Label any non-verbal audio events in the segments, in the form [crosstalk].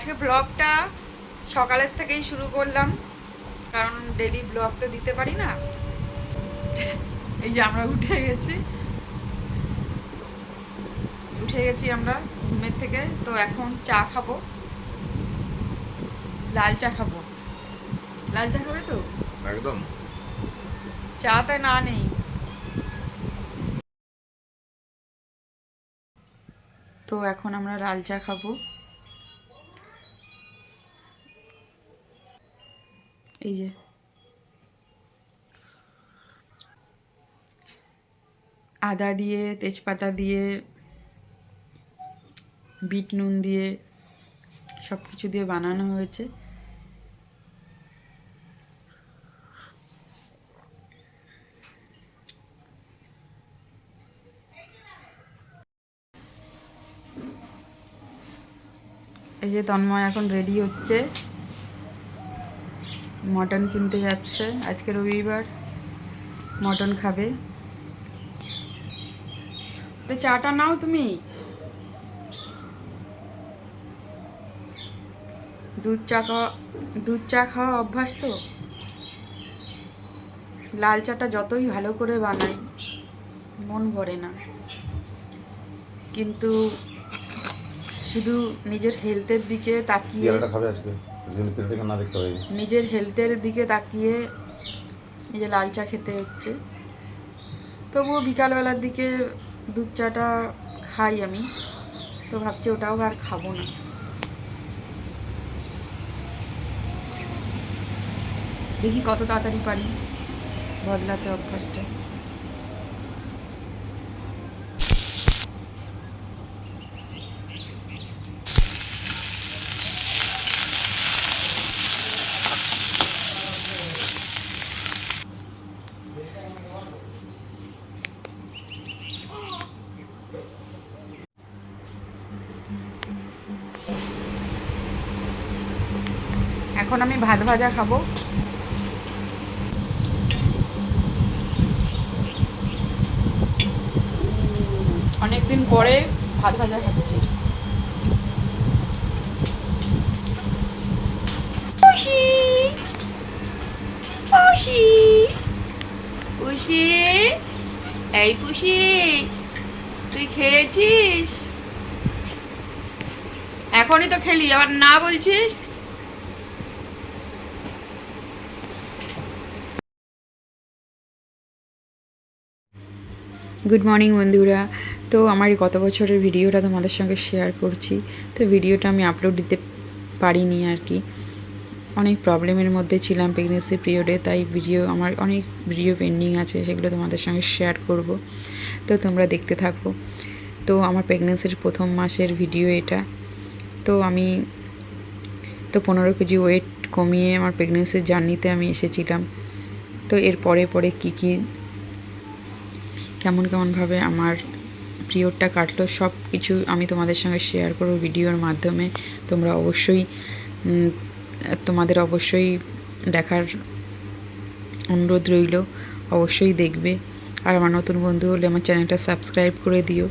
আজকে ব্লগটা সকালের থেকেই শুরু করলাম কারণ ডেলি ব্লগ তো দিতে পারি না। এই যে আমরা উঠে গেছি। উঠে গেছি আমরা ঘুমের থেকে তো এখন চা খাব। লাল চা খাব। লাল চা খাবে তো? একদম। চাতে না নেই। তো এখন আমরা লাল চা খাব। এই যে। আদা দিয়ে, তেজপাতা দিয়ে, বিট নুন দিয়ে সব কিছু দিয়ে বানানো হয়েছে। এই যে তন্ময় এখন রেডি হচ্ছে। মটন কিনতে যাচ্ছে। আজকে রবিবার। মটন খাবে। তো চাটা নাও তুমি। দুধ চা খাওয়া, দুধ চা খাওয়া অভ্যাস তো? লাল চাটা যতই ভালো করে বানাই, মন ভরে না। কিন্তু শুধু নিজের হেলথের দিকে তাকিয়ে খাবে আজকে? থেকে না দেখতে নিজের হেলথের দিকে তাকিয়ে যে লাল চা খেতে হচ্ছে। তবুও বিকালবেলার দিকে দুধ চাটা খাই আমি। তো ভাবছি ওটাও আর খাব না। দেখি কত তাড়াতাড়ি পারি। বদলাতে অভ্যাসটা। এখন আমি ভাত ভাজা খাব। অনেকদিন পরে ভাত ভাজা খাচ্ছি। এই পুষি তুই খেয়েছিস? এখনই তো খেলি, আবার না বলছিস? গুড মর্নিং বন্ধুরা। তো আমার গত বছরের ভিডিওটা তোমাদের সঙ্গে শেয়ার করছি। তো ভিডিওটা আমি আপলোড দিতে পারিনি আর কি। অনেক প্রবলেমের মধ্যে ছিলাম প্রেগনেন্সি পিরিয়ডে তাই ভিডিও আমার অনেক ভিডিও পেন্ডিং আছে, সেগুলো তোমাদের সঙ্গে শেয়ার করব। তো তোমরা দেখতে থাকো। তো আমার প্রেগনেন্সির প্রথম মাসের ভিডিও এটা। তো আমি, তো পনেরো কেজি ওয়েট কমিয়ে আমার প্রেগনেন্সির জার্নিতে আমি এসেছিলাম। তো এর পরে পরে কী কী কেমন কেমনভাবে আমার পিরিয়ডটা কাটলো, সব কিছু আমি তোমাদের সঙ্গে শেয়ার করব ভিডিওর মাধ্যমে। তোমরা অবশ্যই তোমাদের অবশ্যই দেখার অনুরোধ রইল, অবশ্যই দেখবে। আর আমার নতুন বন্ধু হলে আমার চ্যানেলটা সাবস্ক্রাইব করে দিও।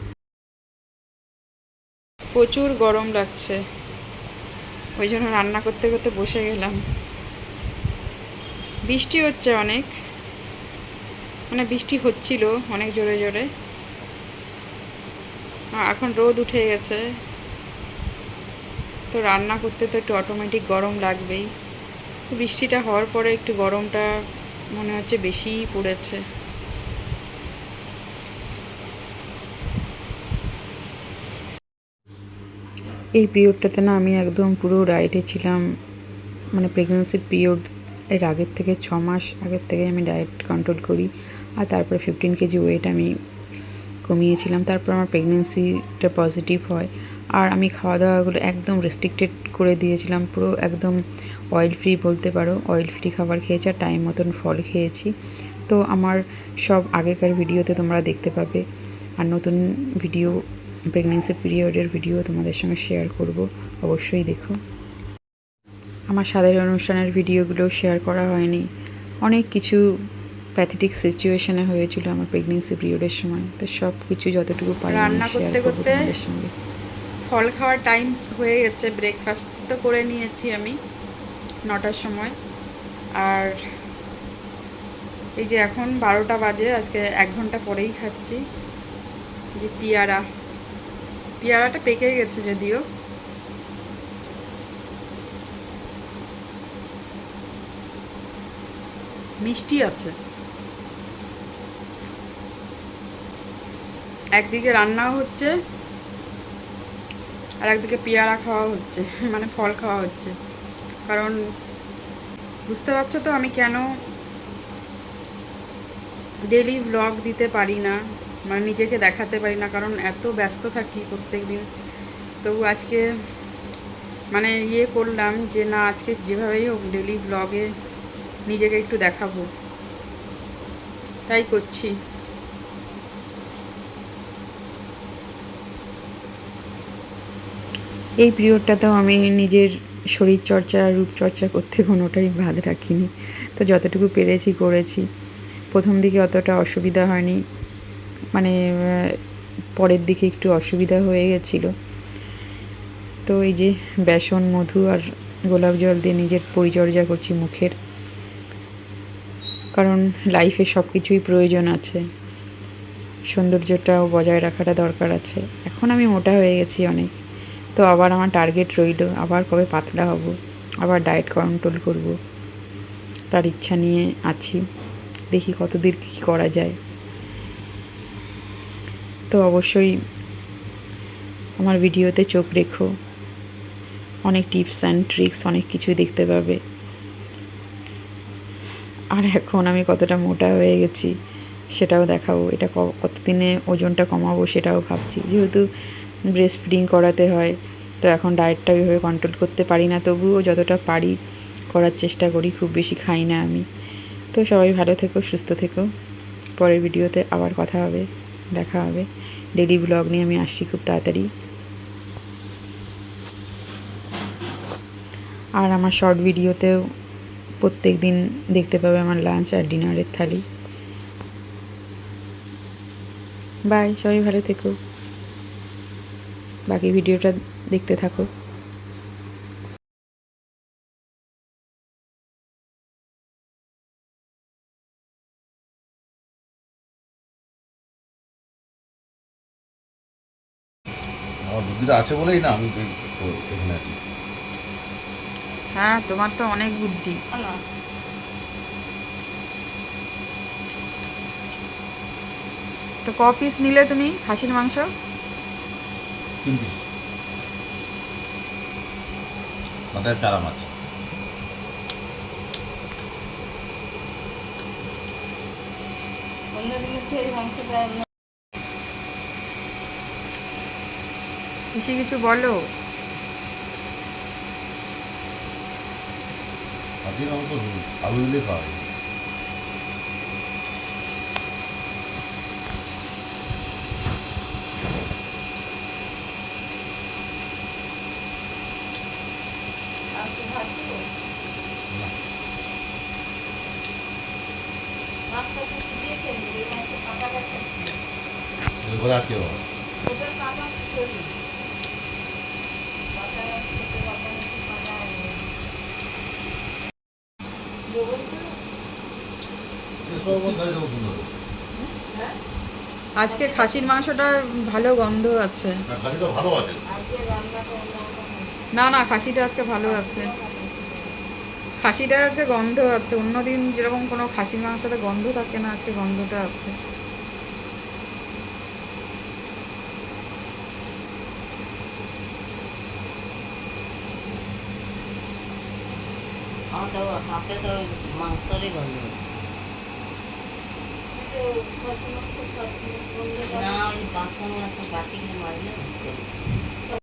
প্রচুর গরম লাগছে। ওই জন্য রান্না করতে করতে বসে গেলাম। বৃষ্টি হচ্ছে অনেক। মানে বৃষ্টি হচ্ছিল অনেক জোরে জোরে। এখন রোদ উঠে গেছে। তো রান্না করতে তো একটু অটোমেটিক গরম লাগবেই। বৃষ্টিটা হওয়ার পরে একটু গরমটা মনে হচ্ছে বেশিই পড়েছে। এই পিরিয়ডটাতে না আমি একদম পুরো ডায়েটে ছিলাম। মানে প্রেগনেন্সির পিরিয়ড এর আগের থেকে ছ মাস আগের থেকে আমি ডায়েট কন্ট্রোল করি। আর তারপরে ফিফটিন কেজি ওয়েট আমি কমিয়েছিলাম। তারপর আমার প্রেগনেন্সিটা পজিটিভ হয়। আর আমি খাওয়া দাওয়াগুলো একদম রেস্ট্রিক্টেড করে দিয়েছিলাম। পুরো একদম অয়েল ফ্রি বলতে পারো। অয়েল ফ্রি খাবার খেয়েছি আর টাইম মতন ফল খেয়েছি। তো আমার সব আগেকার ভিডিওতে তোমরা দেখতে পাবে। আর নতুন ভিডিও প্রেগনেন্সি পিরিয়ডের ভিডিও তোমাদের সঙ্গে শেয়ার করব। অবশ্যই দেখো। আমার সাধারণ অনুষ্ঠানের ভিডিওগুলো শেয়ার করা হয়নি। অনেক কিছু প্যাথেটিক সিচুয়েশনে হয়েছিল আমার প্রেগনেন্সি পিরিয়ডের সময়। তো সব কিছু যতটুকু পারি রান্না করতে করতে সঙ্গে। ফল খাওয়ার টাইম হয়ে গেছে ব্রেকফাস্ট তো করে নিয়েছি আমি নটার সময়। আর এই যে এখন বারোটা বাজে আজকে এক ঘণ্টা পরেই খাচ্ছি। যে পিয়ারা পিয়ারাটা পেকে গেছে যদিও। মিষ্টি আছে। একদিকে রান্নাও হচ্ছে আর একদিকে পেয়ারা খাওয়া হচ্ছে [laughs] মানে ফল খাওয়া হচ্ছে। কারণ বুঝতে পারছ তো আমি কেন ডেলি ব্লগ দিতে পারি না মানে নিজেকে দেখাতে পারি না, কারণ এত ব্যস্ত থাকি প্রত্যেক দিন তবু আজকে মানে ইয়ে করলাম যে, না, আজকে যেভাবেই হোক ডেলি ব্লগে নিজেকে একটু দেখাবো। তাই করছি। এই পিরিয়ডটাতেও আমি নিজের শরীর চর্চা রূপচর্চা করতে কোনোটাই বাদ রাখিনি। তো যতটুকু পেরেছি, করেছি। প্রথম দিকে অতটা অসুবিধা হয়নি। মানে পরের দিকে একটু অসুবিধা হয়ে গেছিল। তো এই যে বেসন, মধু আর গোলাপ জল দিয়ে নিজের পরিচর্যা করছি মুখের। কারণ লাইফে সব কিছুই প্রয়োজন আছে। সৌন্দর্যটাও বজায় রাখাটা দরকার আছে। এখন আমি মোটা হয়ে গেছি অনেক। তো আবার আমার টার্গেট রইল, আবার কবে পাতলা হব, আবার ডায়েট কন্ট্রোল করব। তার ইচ্ছা নিয়ে আছি, দেখি কতদূর কী করা যায়। তো অবশ্যই আমার ভিডিওতে চোখ রেখো। অনেক টিপস অ্যান্ড ট্রিক্স অনেক কিছুই দেখতে পাবে। আর এখন আমি কতটা মোটা হয়ে গেছি, সেটাও দেখাবো। এটা কতদিনে ওজনটা কমাবো সেটাও ভাবছি। যেহেতু ব্রেস্ট ফিডিং করাতে হয়। তো এখন ডায়েটটা ওইভাবে কন্ট্রোল করতে পারি না, তবুও যতটা পারি করার চেষ্টা করি, খুব বেশি খাই না আমি। তো সবাই ভালো থেকো, সুস্থ থেকো। পরের ভিডিওতে আবার কথা হবে, দেখা হবে। ডেলি ব্লগ নিয়ে আমি আসছি খুব তাড়াতাড়ি। আর আমার শর্ট ভিডিওতেও প্রত্যেক দিন দেখতে পাবে আমার লাঞ্চ আর ডিনারের থালি। বাই সবাই ভালো থেকো। বাকি ভিডিওটা দেখতে থাকো। আমার বুদ্ধিটা আছে বলেই না আমি এখানে আছি। হ্যাঁ তোমার তো অনেক বুদ্ধি। তো ক পিস নিলে তুমি? খাসির মাংস? তিন পিস মাথায় চারা মাছ বেশি কিছু বলো। হাতির মাংস আলু দিলে খাওয়া আজকে খাসির মাংসটা ভালো গন্ধ আছে। ভালো আছে। না না খাসিটা আজকে ভালো আছে। খাসিটা আজকে গন্ধ আছে। অন্যদিন যেরকম কোনো খাসির মাংসতে গন্ধ থাকে না আজকে গন্ধটা আছে। হাতে তো মাংসরই গন্ধ না ওই বাসন আছে বাটিগুলো মাজলে